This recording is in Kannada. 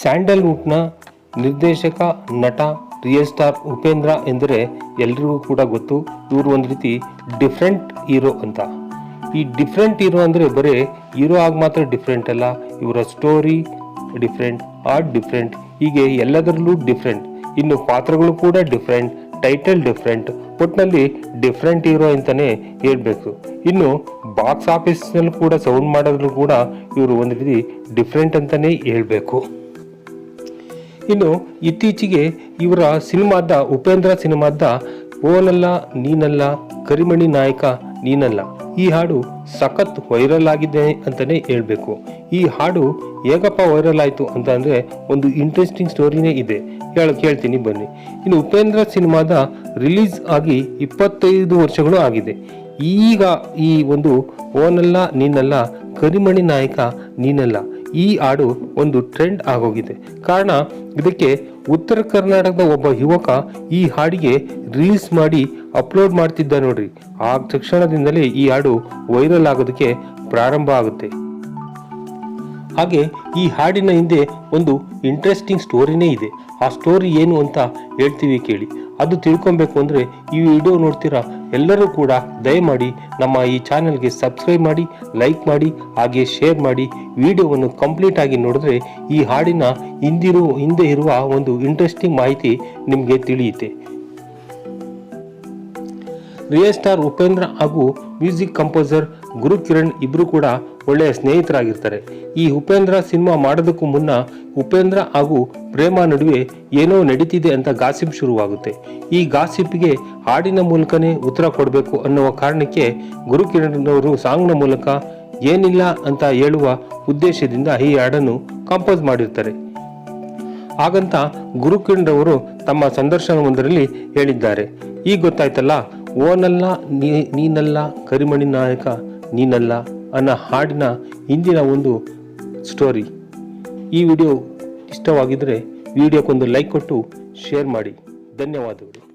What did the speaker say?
ಸ್ಯಾಂಡಲ್ವುಡ್ನ ನಿರ್ದೇಶಕ, ನಟ, ರಿಯಲ್ ಸ್ಟಾರ್ ಉಪೇಂದ್ರ ಎಂದರೆ ಎಲ್ರಿಗೂ ಕೂಡ ಗೊತ್ತು. ಇವರು ಒಂದು ರೀತಿ ಡಿಫ್ರೆಂಟ್ ಹೀರೋ ಅಂತ. ಈ ಡಿಫ್ರೆಂಟ್ ಹೀರೋ ಅಂದರೆ ಬರೀ ಹೀರೋ ಆಗಿ ಮಾತ್ರ ಡಿಫ್ರೆಂಟ್ ಅಲ್ಲ. ಇವರ ಸ್ಟೋರಿ ಡಿಫ್ರೆಂಟ್, ಆರ್ಟ್ ಡಿಫ್ರೆಂಟ್, ಹೀಗೆ ಎಲ್ಲದರಲ್ಲೂ ಡಿಫ್ರೆಂಟ್. ಇನ್ನು ಪಾತ್ರಗಳು ಕೂಡ ಡಿಫ್ರೆಂಟ್, ಟೈಟಲ್ ಡಿಫ್ರೆಂಟ್ ಒಟ್ಟಿನಲ್ಲಿ ಡಿಫ್ರೆಂಟ್ ಹೀರೋ ಅಂತಲೇ ಹೇಳಬೇಕು. ಇನ್ನು ಬಾಕ್ಸ್ ಆಫೀಸ್ನಲ್ಲೂ ಕೂಡ ಸೌಂಡ್ ಮಾಡೋದ್ರೂ ಕೂಡ ಇವರು ಒಂದು ರೀತಿ ಡಿಫ್ರೆಂಟ್ ಅಂತಲೇ ಹೇಳ್ಬೇಕು. ಇನ್ನು ಇತ್ತೀಚೆಗೆ ಇವರ ಸಿನಿಮಾದ ಉಪೇಂದ್ರ ಸಿನಿಮಾದ ಓನಲ್ಲ, ನೀನಲ್ಲ, ಕರಿಮಣಿ ನಾಯಕ, ನೀನಲ್ಲ. ಈ ಹಾಡು ಸಖತ್ ವೈರಲ್ ಆಗಿದೆ ಅಂತಾನೆ ಹೇಳಬೇಕು. ಈ ಹಾಡು ಹೇಗಪ್ಪ ವೈರಲ್ ಆಯಿತು ಅಂತ ಅಂದರೆ ಒಂದು ಇಂಟ್ರೆಸ್ಟಿಂಗ್ ಸ್ಟೋರಿನೇ ಇದೆ. ಹೇಳ, ಕೇಳ್ತೀನಿ ಬನ್ನಿ. ಇನ್ನು ಉಪೇಂದ್ರ ಸಿನಿಮಾದ ರಿಲೀಸ್ ಆಗಿ ಇಪ್ಪತ್ತೈದು ವರ್ಷಗಳು ಆಗಿದೆ. ಈಗ ಈ ಒಂದು ಓನಲ್ಲ, ನೀನಲ್ಲ, ಕರಿಮಣಿ ನಾಯಕ, ನೀನಲ್ಲ. ಈ ಹಾಡು ಒಂದು ಟ್ರೆಂಡ್ ಆಗೋಗಿದೆ. ಕಾರಣ, ಇದಕ್ಕೆ ಉತ್ತರ ಕರ್ನಾಟಕದ ಒಬ್ಬ ಯುವಕ ಈ ಹಾಡಿಗೆ ರೀಲ್ಸ್ ಮಾಡಿ ಅಪ್ಲೋಡ್ ಮಾಡ್ತಿದ್ದ ನೋಡ್ರಿ. ಆ ತಕ್ಷಣದಿಂದಲೇ ಈ ಹಾಡು ವೈರಲ್ ಆಗೋದಕ್ಕೆ ಪ್ರಾರಂಭ ಆಗುತ್ತೆ. ಹಾಗೆ ಈ ಹಾಡಿನ ಹಿಂದೆ ಒಂದು ಇಂಟ್ರೆಸ್ಟಿಂಗ್ ಸ್ಟೋರಿನೇ ಇದೆ. ಆ ಸ್ಟೋರಿ ಏನು ಅಂತ ಹೇಳ್ತೀವಿ ಕೇಳಿ. ಅದು ತಿಳ್ಕೊಬೇಕು ಅಂದರೆ ಈ ವಿಡಿಯೋ ನೋಡ್ತೀರಾ ಎಲ್ಲರೂ ಕೂಡ ದಯಮಾಡಿ ನಮ್ಮ ಈ ಚಾನೆಲ್ಗೆ ಸಬ್ಸ್ಕ್ರೈಬ್ ಮಾಡಿ, ಲೈಕ್ ಮಾಡಿ, ಹಾಗೆ ಶೇರ್ ಮಾಡಿ. ವಿಡಿಯೋವನ್ನು ಕಂಪ್ಲೀಟ್ ಆಗಿ ನೋಡಿದ್ರೆ ಈ ಹಾಡಿನ ಹಿಂದಿರು, ಹಿಂದೆ ಇರುವ ಒಂದು ಇಂಟ್ರೆಸ್ಟಿಂಗ್ ಮಾಹಿತಿ ನಿಮಗೆ ತಿಳಿಯುತ್ತೆ. ರಿಯಲ್ ಸ್ಟಾರ್ ಉಪೇಂದ್ರ ಹಾಗೂ ಮ್ಯೂಸಿಕ್ ಕಂಪೋಸರ್ ಗುರು ಕಿರಣ್ ಇಬ್ಬರು ಕೂಡ ಒಳ್ಳೆಯ ಸ್ನೇಹಿತರಾಗಿರ್ತಾರೆ. ಈ ಉಪೇಂದ್ರ ಸಿನಿಮಾ ಮಾಡೋದಕ್ಕೂ ಮುನ್ನ ಉಪೇಂದ್ರ ಹಾಗೂ ಪ್ರೇಮ ನಡುವೆ ಏನೋ ನಡೀತಿದೆ ಅಂತ ಗಾಸಿಪ್ ಶುರುವಾಗುತ್ತೆ. ಈ ಗಾಸಿಪ್ಗೆ ಹಾಡಿನ ಮೂಲಕನೇ ಉತ್ತರ ಕೊಡಬೇಕು ಅನ್ನುವ ಕಾರಣಕ್ಕೆ ಗುರು ಕಿರಣ್ ಅವರು ಸಾಂಗ್ನ ಮೂಲಕ ಏನಿಲ್ಲ ಅಂತ ಹೇಳುವ ಉದ್ದೇಶದಿಂದ ಈ ಹಾಡನ್ನು ಕಂಪೋಸ್ ಮಾಡಿರ್ತಾರೆ. ಹಾಗಂತ ಗುರುಕಿರಣ್ ಅವರು ತಮ್ಮ ಸಂದರ್ಶನವೊಂದರಲ್ಲಿ ಹೇಳಿದ್ದಾರೆ. ಈಗ ಗೊತ್ತಾಯ್ತಲ್ಲ ಓನಲ್ಲ, ನೀ, ನೀನಲ್ಲ, ಕರಿಮಣಿ ನಾಯಕ, ನೀನಲ್ಲ ಅನ್ನೋ ಹಾಡಿನ ಹಿಂದಿನ ಒಂದು ಸ್ಟೋರಿ ಈ ವಿಡಿಯೋ ಇಷ್ಟವಾಗಿದ್ದರೆ ವಿಡಿಯೋಕ್ಕೊಂದು ಲೈಕ್ ಕೊಟ್ಟು ಶೇರ್ ಮಾಡಿ. ಧನ್ಯವಾದಗಳು.